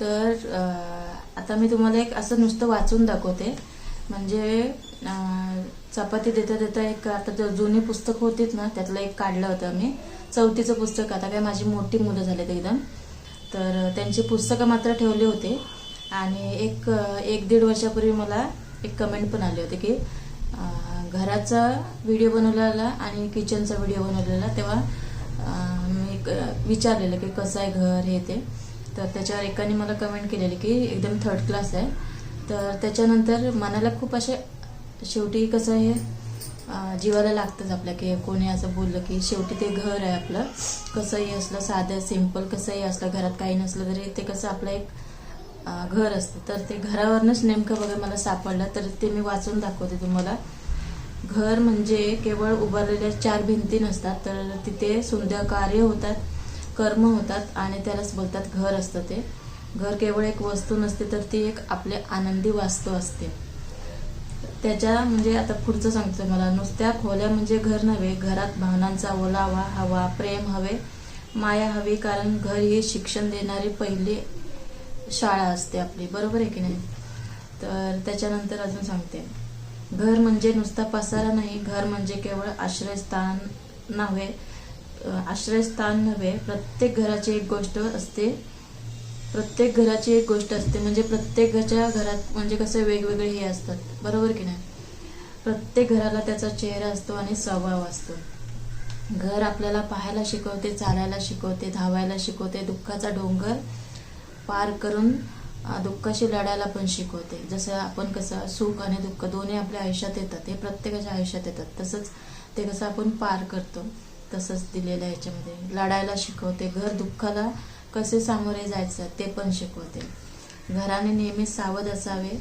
तर आता मी तुम्हाला एक असं नुसतं वाचून दाखवते. म्हणजे चपाती देता देता एक आता जर जुनी पुस्तक होतीच ना त्यातलं एक काढलं होतं मी. चौथीचं पुस्तक आता काय माझी मोठी मुलं झालेत एकदम. तर त्यांची पुस्तकं मात्र ठेवली होती. आणि एक एक दीड वर्षापूर्वी मला एक कमेंट पण आली होती की घराचा व्हिडिओ बनवलेला आणि किचनचा व्हिडिओ बनवलेला तेव्हा मी विचारलेलं की कसं आहे घर हे ते. तर त्याच्यावर एकाने मला कमेंट केलेली की एकदम थर्ड क्लास आहे. तर त्याच्यानंतर मनाला खूप असे शेवटी कसं हे जीवाला लागतंच आपल्या की कोणी असं बोललं की शेवटी ते घर आहे आपलं. कसंही असलं साधं सिंपल कसंही असलं घरात काही नसलं तरी ते कसं आपलं एक घर असतं. तर ते घरावरनंच नेमकं बघा मला सापडलं तर ते मी वाचून दाखवते तुम्हाला. घर म्हणजे केवळ उभारलेल्या चार भिंती नसतात तर तिथे सुंदर कार्य होतात. कर्म होतात आणि त्यालाच बोलतात घर असतं ते. घर केवळ एक वस्तू नसते तर ती एक आपले आनंदी वास्तू असते. त्याच्या म्हणजे आता पुढचं सांगतो मला. नुसत्या खोल्या म्हणजे घर नव्हे घरात भावनांचा ओलावा हवा प्रेम हवे माया हवी कारण घर ही शिक्षण देणारी पहिली शाळा असते आपली. बरोबर आहे की नाही? तर त्याच्यानंतर अजून सांगते. घर म्हणजे नुसता पसारा नाही घर म्हणजे केवळ आश्रयस्थान नव्हे आश्रयस्थान नव्हे प्रत्येक घराची एक गोष्ट असते. प्रत्येक घराची एक गोष्ट असते. म्हणजे प्रत्येकाच्या घरात म्हणजे कसं वेगवेगळे हे असतात. बरोबर की नाही? प्रत्येक घराला त्याचा चेहरा असतो आणि स्वभाव असतो. घर आपल्याला पाहायला शिकवते चालायला शिकवते धावायला शिकवते दुःखाचा डोंगर पार करून दुःखाशी लढायला पण शिकवते. जसं आपण कसं सुख आणि दुःख दोन्ही आपल्या आयुष्यात येतात. हे प्रत्येकाच्या आयुष्यात येतात. तसंच ते कसं आपण पार करतो. तसंच दिलेलं आहे याच्यामध्ये. लढायला शिकवते घर दुःखाला कसे सामोरे जायचं ते पण शिकवते. घराने नेहमी सावध असावे.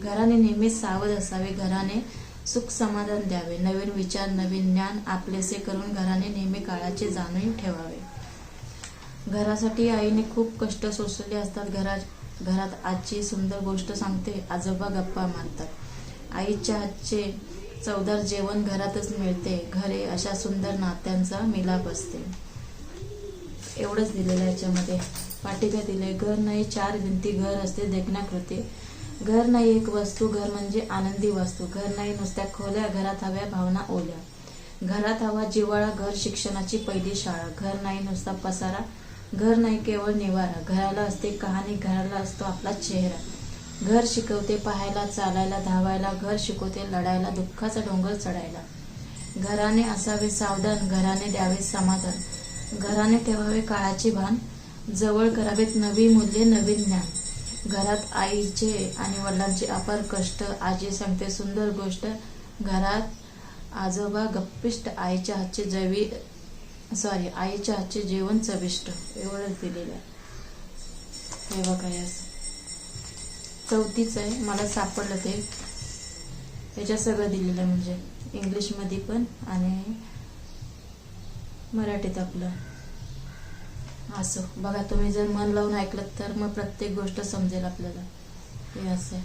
घराने नेहमी सावध असावे घराने सुख समाधान द्यावे. नवीन विचार नवीन ज्ञान आपलेसे करून घराने नेहमी काळाचे जाणून ठेवावे. घरासाठी आईने खूप कष्ट सोसले असतात. घरात घरात आजची सुंदर गोष्ट सांगते आजोबा गप्पा मारतात. आईच्या हातचे चवदार जेवण घरातच मिळते. घरे अशा सुंदर नात्यांचा मिलाप असते. एवढंच दिलेलं आहे याच्यामध्ये. पाठिका दिले घर नाही चार भिंती घर असते देखण्याकृती घर नाही एक वस्तू घर म्हणजे आनंदी वस्तू. घर नाही नुसत्या खोल्या घरात हव्या भावना ओल्या. घरात हवा जिवाळा घर शिक्षणाची पहिली शाळा. घर नाही नुसता पसारा. घर नाही केवळ निवारा. घराला असते कहाणी घराला असतो आपला चेहरा. घर शिकवते पाहायला चालायला धावायला घर शिकवते लढायला दुःखाचा डोंगर चढायला. घराने असावे सावधान घराने द्यावे समाधान. घराने ठेवावे काळाची भान जवळ करावेत नवी मूल्ये नवीन ज्ञान. घरात आईचे आणि वडिलांचे अपार कष्ट आजी सांगते सुंदर गोष्ट घरात आजोबा गप्पिष्ट आईच्या हातचे जवी सॉरी आईच्या हातचे जेवण चविष्ट. एवढंच दिलेलं आहे. हे बघा असं चौथीच आहे. मला सापडलं ते. याच्यात सगळं दिलेलं आहे म्हणजे. इंग्लिशमध्ये पण आणि मराठीत आपलं. असं. बघा तुम्ही जर मन लावून ऐकलं तर मग प्रत्येक गोष्ट समजेल आपल्याला. हे असं आहे.